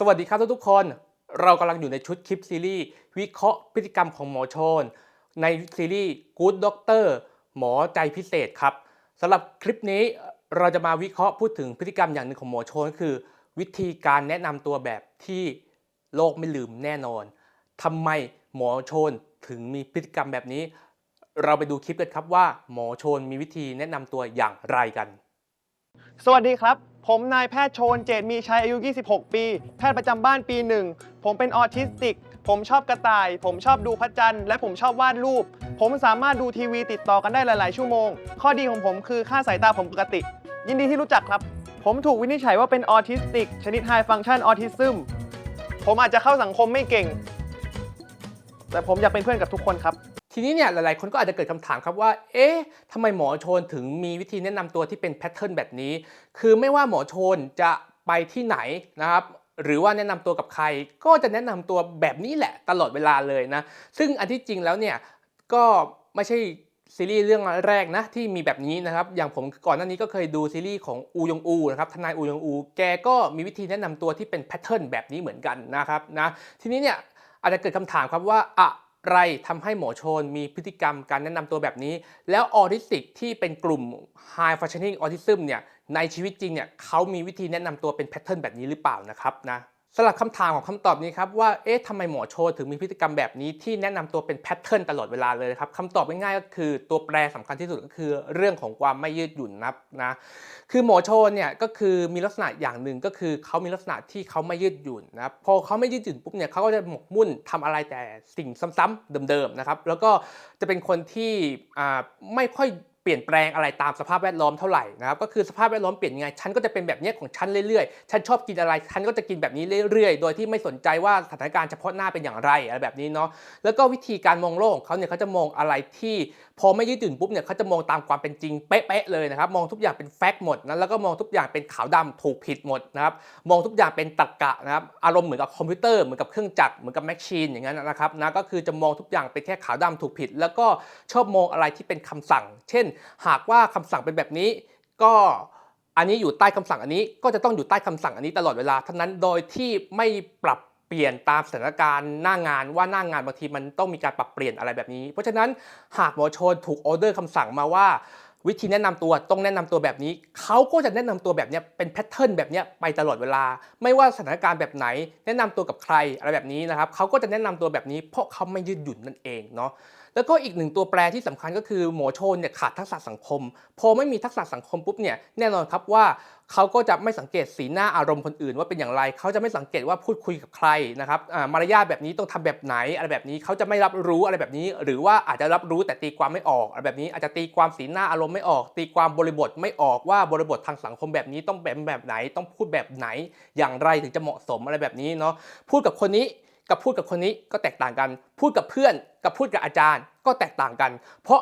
สวัสดีครับทุกๆคน เรากำลังอยู่ในชุดคลิปซีรีส์วิเคราะห์พฤติกรรมของหมอชน ในซีรีส์ Good Doctor หมอใจพิเศษครับสำหรับคลิปนี้เราจะมาวิเคราะห์พูดถึงพฤติกรรมอย่างหนึ่งของหมอชนก็คือ วิธีการแนะนำตัวแบบที่โลกไม่ลืมแน่นอนทำไมหมอชนถึงมีพฤติกรรมแบบนี้ เราไปดูคลิปกันครับว่าหมอชนมีวิธีแนะนำตัวอย่างไรกัน สวัสดีครับ ผมนายแพทย์โชนเจตมีชัยอายุ 26 ปี แพทย์ประจำบ้านปีหนึ่ง ผมเป็นออทิสติก ผมชอบกระต่าย ผมชอบดูพระจันทร์ และผมชอบวาดรูป ผมสามารถดูทีวีติดต่อกันได้หลาย ๆ ชั่วโมง ข้อดีของผมคือค่าสายตาผมปกติ ยินดีที่รู้จักครับ ผมถูกวินิจฉัยว่าเป็นออทิสติก ชนิด High Function Autism ผมอาจจะเข้าสังคมไม่เก่ง แต่ผมอยากเป็นเพื่อนกับทุกคนครับ ทีนี้เนี่ยหลายๆ คนก็อาจจะเกิดคำถามครับว่า เอ๊ะทำไมหมอโชนถึงมีวิธีแนะนำตัวที่เป็นแพทเทิร์นแบบนี้ คือไม่ว่าหมอโชนจะไปที่ไหนนะครับหรือว่าแนะนำตัวกับใครก็จะแนะนำตัวแบบนี้แหละตลอดเวลาเลยนะ ซึ่งอันที่จริงแล้วเนี่ยก็ไม่ใช่ซีรีส์เรื่องแรกนะที่มีแบบนี้นะครับ อย่างผมก่อนหน้านี้ก็เคยดูซีรีส์ของอูยงอูนะครับทนายอูยงอู แกก็มีวิธีแนะนำตัวที่เป็นแพทเทิร์นแบบนี้เหมือนกันนะครับนะทีนี้เนี่ยอาจจะเกิดคำถามครับว่าอะ ไรทำให้หมอชนมีพฤติกรรมการแนะนำตัวแบบนี้ แล้วออทิสติกที่เป็นกลุ่ม High Functioning Autism เนี่ยในชีวิตจริงเนี่ยเขามีวิธีแนะนำตัวเป็นแพทเทิร์นแบบนี้หรือเปล่านะครับนะ สำหรับคำถามของคำตอบนี้ครับว่าเอ๊ะทำไมหมอโชนถึงมีพฤติกรรมแบบนี้ที่แนะนำตัวเป็นแพทเทิร์นตลอดเวลาเลยครับคำตอบง่ายๆก็คือตัวแปรสำคัญที่สุดก็คือเรื่องของความไม่ยืดหยุ่นนะครับนะคือหมอโชนเนี่ยก็คือมีลักษณะอย่างหนึ่งก็คือเขามีลักษณะที่เขาไม่ยืดหยุ่นนะพอเขาไม่ยืดหยุ่นปุ๊บเนี่ยเขาก็จะหมกมุ่นทำอะไรแต่สิ่งซ้ำๆเดิมๆนะครับแล้วก็จะเป็นคนที่อ่าไม่ค่อย เปลี่ยนแปลงอะไรตามสภาพแวดล้อมเท่าไหร่นะครับก็คือสภาพแวดล้อมเปลี่ยนยังไงฉันก็จะเป็นแบบนี้ของฉันเรื่อยๆ ฉันชอบกินอะไรฉันก็จะกินแบบนี้เรื่อยๆ โดยที่ไม่สนใจว่าสถานการณ์เฉพาะหน้าเป็นอย่างไรอะไรแบบนี้เนาะแล้วก็วิธีการมองโลกของเขาเนี่ยเขาจะมองอะไรที่พอไม่ยืดหยุ่นปุ๊บเนี่ยเขาจะมองตามความเป็นจริงเป๊ะๆเลยนะครับมองทุกอย่างเป็นแฟกต์หมดนะแล้วก็มองทุกอย่างเป็นขาวดำถูกผิดหมดนะครับมองทุกอย่างเป็นตรรกะนะครับอารมณ์เหมือนกับคอมพิวเตอร์เหมือนกับเครื่องจักรเหมือนกับแมชชีนอย่างนั้นนะครับนะก็คือจะมองทุกอย่างเป็นแค่ขาวดำถูกผิด แล้วก็ชอบมองอะไรที่เป็นคำสั่ง เช่นหากว่าคำสั่งเป็นแบบนี้ ก็อันนี้อยู่ใต้คำสั่งอันนี้ ก็จะต้องอยู่ใต้คำสั่งอันนี้ตลอดเวลาทั้งนั้นโดยที่ไม่ปรับเปลี่ยนตามสถานการณ์หน้างานว่าหน้างานบางทีมันต้องมีการปรับเปลี่ยนอะไรแบบนี้ เพราะฉะนั้นหากหมอชนถูกออเดอร์คำสั่งมาว่า วิธีแนะนำตัวต้องแนะนำตัวแบบนี้ เขาก็จะแนะนำตัวแบบนี้เป็นแพทเทิร์นแบบนี้ไปตลอดเวลา ไม่ว่าสถานการณ์แบบไหน แนะนำตัวกับใครอะไรแบบนี้นะครับเขาก็จะแนะนำตัวแบบนี้ เพราะเขาไม่ยืดหยุ่นนั่นเองเนาะแล้วก็อีกหนึ่งตัวแปรที่สำคัญก็คือหมอโชนเนี่ยขาดทักษะสังคม พอไม่มีทักษะสังคมปุ๊บเนี่ยแน่นอนครับว่า เขาก็จะไม่สังเกตสีหน้าอารมณ์คนอื่นว่าเป็นอย่างไร เขาจะไม่สังเกตว่าพูดคุยกับใครนะครับอ่ามารยาทแบบนี้ต้องทำแบบไหนอะไรแบบนี้เขาจะไม่รับรู้อะไรแบบนี้ หรือว่าอาจจะรับรู้แต่ตีความไม่ออกอะไรแบบนี้อาจจะตีความสีหน้าอารมณ์ไม่ออก ตีความบริบทไม่ออกว่าบริบททางสังคมแบบนี้ต้องแบบแบบไหน ต้องพูดแบบไหน อย่างไรถึงจะเหมาะสมอะไรแบบนี้เนาะพูดกับคนนี้กับพูดกับคนนี้ก็แตกต่างกัน พูดกับเพื่อนกับพูดกับอาจารย์ก็แตกต่างกัน เพราะ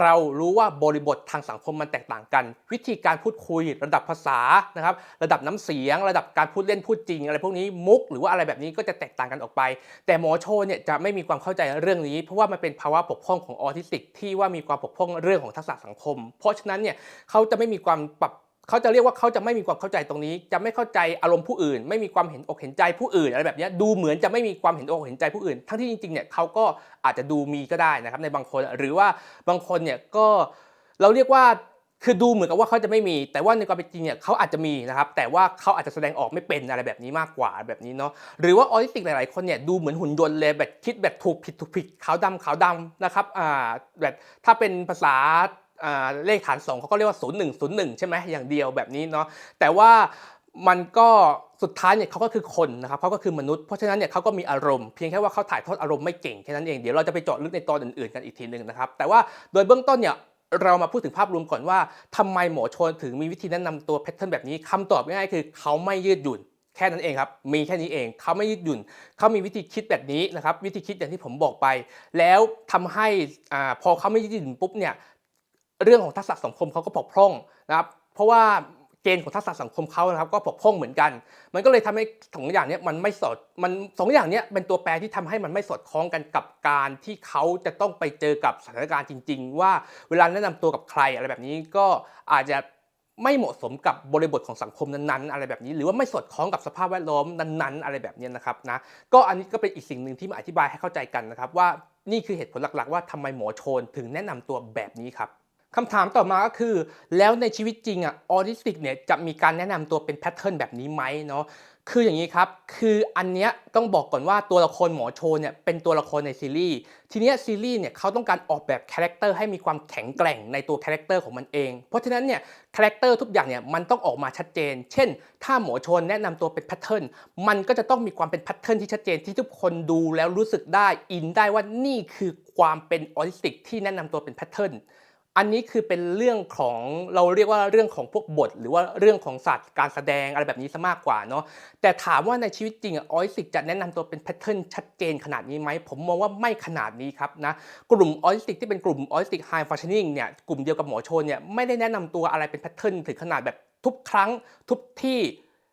เรารู้ว่าบริบททางสังคมมันแตกต่างกัน วิธีการพูดคุย ระดับภาษานะครับระดับน้ำเสียง ระดับการพูดเล่นพูดจริง อะไรพวกนี้มุก หรือว่าอะไรแบบนี้ก็จะแตกต่างกันออกไป แต่หมอโชว์เนี่ยจะไม่มีความเข้าใจเรื่องนี้ เพราะว่ามันเป็นภาวะปกพร่องของออทิสติก ที่ว่ามีความปกพร่องเรื่องของทักษะสังคม เพราะฉะนั้นเนี่ยเขาจะไม่มีความปรับ เขาจะเรียกว่าเขาจะไม่มีความเข้าใจตรงนี้ จะไม่เข้าใจอารมณ์ผู้อื่น ไม่มีความเห็นอกเห็นใจผู้อื่นอะไรแบบนี้ดูเหมือนจะไม่มีความเห็นอกเห็นใจผู้อื่น ทั้งที่จริงๆเนี่ยเขาก็อาจจะดูมีก็ได้นะครับในบางคนหรือว่าบางคนเนี่ยก็เราเรียกว่าคือดูเหมือนกับว่าเขาจะไม่มี แต่ว่าในความเป็นจริงเนี่ยเขาอาจจะมีนะครับแต่ว่าเขาอาจจะแสดงออกไม่เป็นอะไรแบบนี้มากกว่าแบบนี้เนาะหรือว่าออทิสติกหลายๆคนเนี่ยดูเหมือนหุ่นยนต์เลยแบบคิดแบบถูกผิดถูกผิดขาวดำขาวดำนะครับอ่าแบบถ้าเป็นภาษาอ่า เลขฐานสองเขาก็เรียกว่า 0 1 0 1 ใช่ไหมอย่างเดียวแบบนี้เนาะแต่ว่ามันก็สุดท้ายเนี่ยเขาก็คือคนนะครับเขาก็คือมนุษย์เพราะฉะนั้นเนี่ยเขาก็มีอารมณ์เพียงแค่ว่าเขาถ่ายทอดอารมณ์ไม่เก่งแค่นั้นเองเดี๋ยวเราจะไปเจาะลึกในตอนอื่นๆกันอีกทีหนึ่งนะครับแต่ว่าโดยเบื้องต้นเนี่ยเรามาพูดถึงภาพรวมก่อนว่าทำไมหมอชนถึงมีวิธีแนะนำตัวแพทเทิร์นแบบนี้คำตอบง่ายๆคือเขาไม่ยืดหยุ่นแค่นั้นเองครับ มีแค่นี้เอง เขาไม่ยืดหยุ่น เขามีวิธีคิดแบบนี้นะครับ วิธีคิดอย่างที่ผมบอกไป แล้วทำให้อ่าพอเขาไม่ยืดหยุ่นปุ๊บเนี่ย เรื่องของทักษะสังคมเขาก็บกพร่องนะครับเพราะว่าเกณฑ์ของทักษะสังคมเขานะครับก็บกพร่องเหมือนกัน มันก็เลยทำให้สองอย่างนี้มันไม่สอดมันสองอย่างนี้เป็นตัวแปรที่ทำให้มันไม่สอดคล้องกันกับการที่เขาจะต้องไปเจอกับสถานการณ์จริง ๆ ว่าเวลาแนะนำตัวกับใครอะไรแบบนี้ก็อาจจะไม่เหมาะสมกับบริบทของสังคมนั้นๆ อะไรแบบนี้ หรือว่าไม่สอดคล้องกับสภาพแวดล้อมนั้นๆ อะไรแบบนี้นะครับนะก็อันนี้ก็เป็นอีกสิ่งหนึ่งที่มาอธิบายให้เข้าใจกันนะครับว่านี่คือเหตุผลหลักๆ ว่าทำไมหมอโชนถึงแนะนำตัวแบบนี้ครับ คำถามต่อมาก็คือ แล้วในชีวิตจริงอะออทิสติกเนี่ยจะมีการแนะนำตัวเป็นแพทเทิร์นแบบนี้ไหมเนาะคืออย่างนี้ครับ คืออันเนี้ยต้องบอกก่อนว่าตัวละครหมอโชนเนี่ยเป็นตัวละครในซีรีส์ ทีเนี้ยซีรีส์เนี่ยเขาต้องการออกแบบคาแรคเตอร์ให้มีความแข็งแกร่งในตัวคาแรคเตอร์ของมันเอง เพราะฉะนั้นเนี่ยคาแรคเตอร์ทุกอย่างเนี่ยมันต้องออกมาชัดเจน เช่น ถ้าหมอโชนแนะนำตัวเป็นแพทเทิร์น มันก็จะต้องมีความเป็นแพทเทิร์นที่ชัดเจนที่ทุกคนดูแล้วรู้สึกได้อินได้ว่านี่คือความเป็นออทิสติกที่แนะนำตัวเป็นแพทเทิร์น อันนี้คือเป็นเรื่องของเราเรียกว่าเรื่องของพวกบท หรือว่าเรื่องของศาสตร์การแสดงอะไรแบบนี้ซะมากกว่าเนาะแต่ถามว่าในชีวิตจริงอออทิสติกจะแนะนำตัวเป็นแพทเทิร์นชัดเจนขนาดนี้ไหมผมมองว่าไม่ขนาดนี้ครับนะกลุ่มออทิสติกที่เป็นกลุ่มออทิสติกไฮฟังชั่นิ่งเนี่ยกลุ่มเดียวกับหมอโชนเนี่ยไม่ได้แนะนำตัวอะไรเป็นแพทเทิร์นถึงขนาดแบบทุกครั้งทุกที่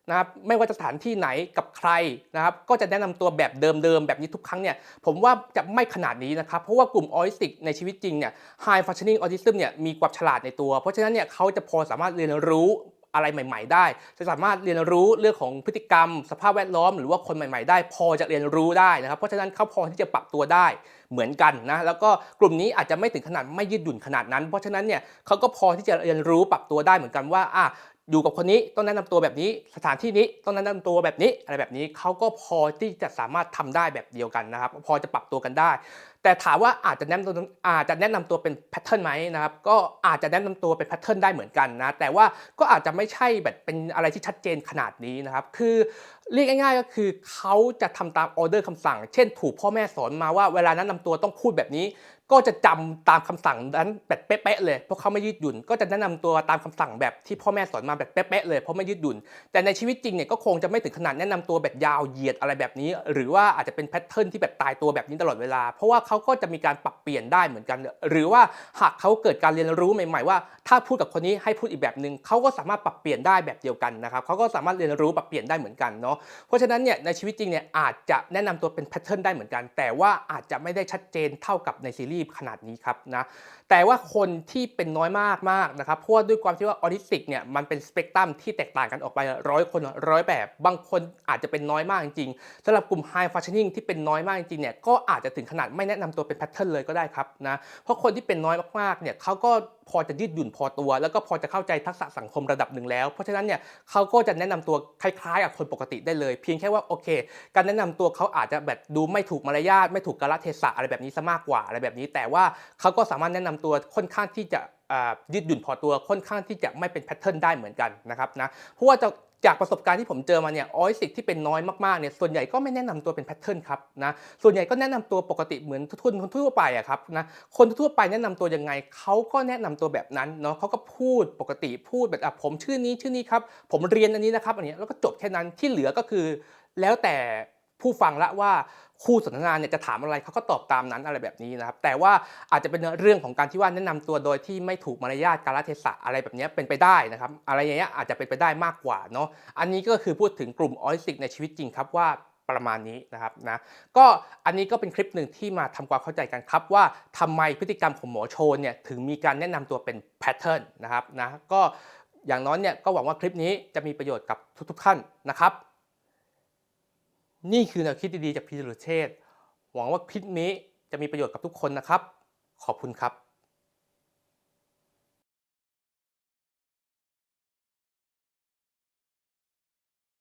นะครับไม่ว่าจะสถานที่ไหนกับใครนะครับก็จะแนะนำตัวแบบเดิมๆแบบนี้ทุกครั้งเนี่ยผมว่าจะไม่ขนาดนี้นะครับเพราะว่ากลุ่มออทิสติกในชีวิตจริงเนี่ย High Functioning Autism เนี่ยมีความฉลาดในตัว เพราะฉะนั้นเนี่ยเขาจะพอสามารถเรียนรู้อะไรใหม่ ๆ ได้ จะสามารถเรียนรู้เรื่องของพฤติกรรม สภาพแวดล้อม หรือว่าคนใหม่ ๆ ได้ พอจะเรียนรู้ได้นะครับเพราะฉะนั้นเขาพอที่จะปรับตัวได้เหมือนกันนะแล้วก็กลุ่มนี้อาจจะไม่ถึงขนาดไม่ยืดหยุ่นขนาดนั้น เพราะฉะนั้นเนี่ยเขาก็พอที่จะเรียนรู้ปรับตัวได้เหมือนกันว่าอะ อยู่กับคนนี้ต้องแนะนำตัวแบบนี้ สถานที่นี้ต้องแนะนำตัวแบบนี้อะไรแบบนี้เขาก็พอที่จะสามารถทำได้แบบเดียวกันนะครับ พอจะปรับตัวกันได้ แต่ถามว่าอาจจะแนะนำตัวอาจจะแนะนำตัวเป็นแพทเทิร์นไหมนะครับก็อาจจะแนะนำตัวเป็นแพทเทิร์นได้เหมือนกันนะแต่ว่าก็อาจจะไม่ใช่แบบเป็นอะไรที่ชัดเจนขนาดนี้นะครับ คือเรียกง่ายๆก็คือเขาจะทำตามออเดอร์คำสั่ง เช่น ถูกพ่อแม่สอนมาว่าเวลาแนะนำตัวต้องพูดแบบนี้ ก็จะจำตามคำสั่งนั้นแบบเป๊ะๆเลยเพราะเขาไม่ยืดหยุ่น ก็จะแนะนำตัวตามคำสั่งแบบที่พ่อแม่สอนมาแบบเป๊ะๆเลยเพราะไม่ยืดหยุ่น แต่ในชีวิตจริงเนี่ยก็คงจะไม่ถึงขนาดแนะนำตัวแบบยาวเหยียดอะไรแบบนี้ หรือว่าอาจจะเป็นแพทเทิร์นที่แบบตายตัวแบบนี้ตลอดเวลา เพราะว่าเขาก็จะมีการปรับเปลี่ยนได้เหมือนกัน หรือว่าหากเขาเกิดการเรียนรู้ใหม่ ๆ ว่า ถ้าพูดกับคนนี้ให้พูดอีกแบบหนึ่งเขาก็สามารถปรับเปลี่ยนได้แบบเดียวกันนะครับเขาก็สามารถเรียนรู้ปรับเปลี่ยนได้เหมือนกันเนาะเพราะฉะนั้นเนี่ยในชีวิตจริงเนี่ยอาจจะแนะนำตัวเป็นแพทเทิร์นได้เหมือนกัน แต่ว่าอาจจะไม่ได้ชัดเจนเท่ากับในซีรีีบขนาดนี้ครับนะแต่ว่าคนที่เป็นน้อยมากมากๆนะครับเพราะว่าด้วยความที่ว่าออทิสติกเนี่ยมันเป็นสเปกตรัมที่แตกต่างกันออกไปร้อยคนร้อยแบบ บางคนอาจจะเป็นน้อยมากจริงๆสำหรับกลุ่ม High Functioning ที่เป็นน้อยมากจริงๆเนี่ยก็อาจจะถึงขนาดไม่แนะนำตัวเป็นแพทเทิร์นเลยก็ได้ครับนะเพราะคนที่เป็นน้อยมากๆเนี่ยเขาก็ พอจะยืดหยุ่นพอตัว แล้วก็พอจะเข้าใจทักษะสังคมระดับหนึ่งแล้ว เพราะฉะนั้นเนี่ยเขาก็จะแนะนำตัวคล้ายๆกับคนปกติได้เลย เพียงแค่ว่าโอเค การแนะนำตัวเขาอาจจะแบบดูไม่ถูกมารยาทไม่ถูกกาลเทศะอะไรแบบนี้ซะมากกว่าอะไรแบบนี้ แต่ว่าเขาก็สามารถแนะนำตัวค่อนข้างที่จะ ยืดหยุ่นพอตัวค่อนข้างที่จะไม่เป็นแพทเทิร์นได้เหมือนกันนะครับนะเพราะว่าจะจากประสบการณ์ที่ผมเจอมาเนี่ยออยสิกที่เป็นน้อยมากๆเนี่ยส่วนใหญ่ก็ไม่แนะนำตัวเป็นแพทเทิร์นครับนะส่วนใหญ่ก็แนะนำตัวปกติเหมือนทุนคนทั่วไปอะครับนะคนทั่วไปแนะนำตัวยังไงเขาก็แนะนำตัวแบบนั้นเนาะเขาก็พูดปกติพูดแบบอะผมชื่อนี้ชื่อนี้ครับผมเรียนอันนี้นะครับอันนี้แล้วก็จบแค่นั้นที่เหลือก็คือแล้วแต่ ผู้ฟังละว่าคู่สนทนาเนี่ยจะถามอะไรเขาก็ตอบตามนั้นอะไรแบบนี้นะครับ แต่ว่าอาจจะเป็นเรื่องของการที่ว่าแนะนำตัวโดยที่ไม่ถูกมารยาทกาลเทศะอะไรแบบนี้เป็นไปได้นะครับ อะไรอย่างเงี้ยอาจจะเป็นไปได้มากกว่าเนาะอันนี้ก็คือพูดถึงกลุ่มออทิสติกในชีวิตจริงครับว่าประมาณนี้นะครับนะก็อันนี้ก็เป็นคลิปหนึ่งที่มาทำความเข้าใจกันครับ ว่าทำไมพฤติกรรมของหมอโชนเนี่ยถึงมีการแนะนำตัวเป็นแพทเทิร์นนะครับนะก็อย่างน้อยเนี่ยก็หวังว่าคลิปนี้จะมีประโยชน์กับทุกๆท่านนะครับ นี่คือแนวคิดดีๆจากพีจรุเชษหวังว่าคลิปนี้จะมีประโยชน์กับทุกคนนะครับ ขอบคุณครับ